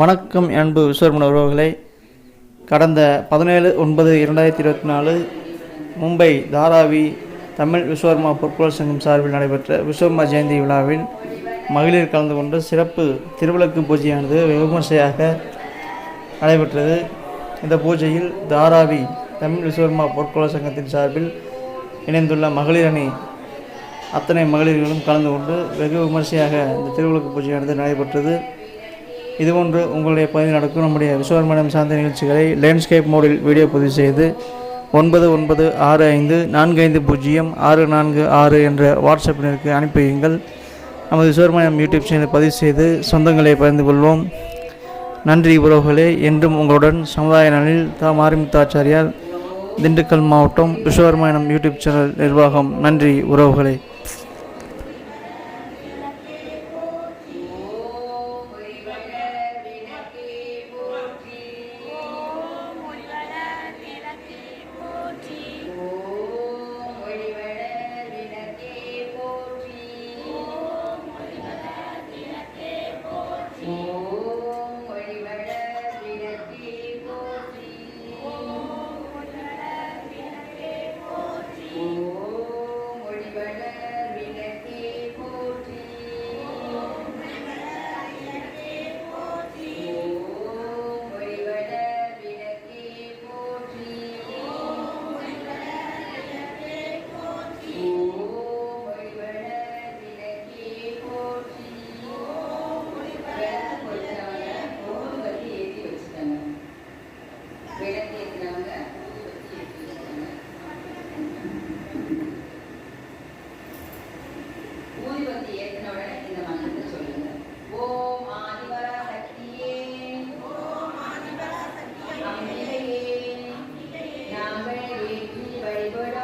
வணக்கம் அன்பு விஸ்வர்மன உறவுகளை கடந்த பதினேழு ஒன்பது இரண்டாயிரத்தி இருபத்தி நாலு மும்பை தாராவி தமிழ் விஸ்வர்மா பொற்கொள் சங்கம் சார்பில் நடைபெற்ற விஸ்வர்மா ஜெயந்தி விழாவில் மகளிர் கலந்து கொண்டு சிறப்பு திருவிளக்கு பூஜையானது வெகு விமர்சையாக நடைபெற்றது. இந்த பூஜையில் தாராவி தமிழ் விஸ்வர்மா பொற்கொள் சங்கத்தின் சார்பில் இணைந்துள்ள மகளிர் அணி அத்தனை மகளிர்களும் கலந்து கொண்டு வெகு விமர்சையாக இந்த திருவிளக்கு பூஜையானது நடைபெற்றது. இதுபோன்று உங்களுடைய பகுதியில் நடக்கும் நம்முடைய விஸ்வரமணம் சார்ந்த நிகழ்ச்சிகளை லேண்ட்ஸ்கேப் மோடில் வீடியோ பதிவு செய்து ஒன்பது ஒன்பது ஆறு ஐந்து நான்கு ஐந்து பூஜ்ஜியம் ஆறு நான்கு ஆறு என்ற வாட்ஸ்அப் எண்ணிற்கு அனுப்பி வையுங்கள். நமது விஸ்வரமணம் யூடியூப் சேனலை பதிவு செய்து சொந்தங்களை பகிர்ந்து கொள்வோம். நன்றி உறவுகளே. என்றும் உங்களுடன் சமுதாய நலனில் தா மாரிமுத்தாச்சாரியார் திண்டுக்கல் மாவட்டம் விஸ்வர்மனம் யூடியூப் சேனல் நிர்வாகம். நன்றி உறவுகளே. ஊதுபத்தி ஏற்றின உடனே இந்த மந்திரத்தை சொல்லுங்க. ஓம் ஆதிபரா சக்தியே அம்மையே நாங்கள் ஏற்றி வழிபட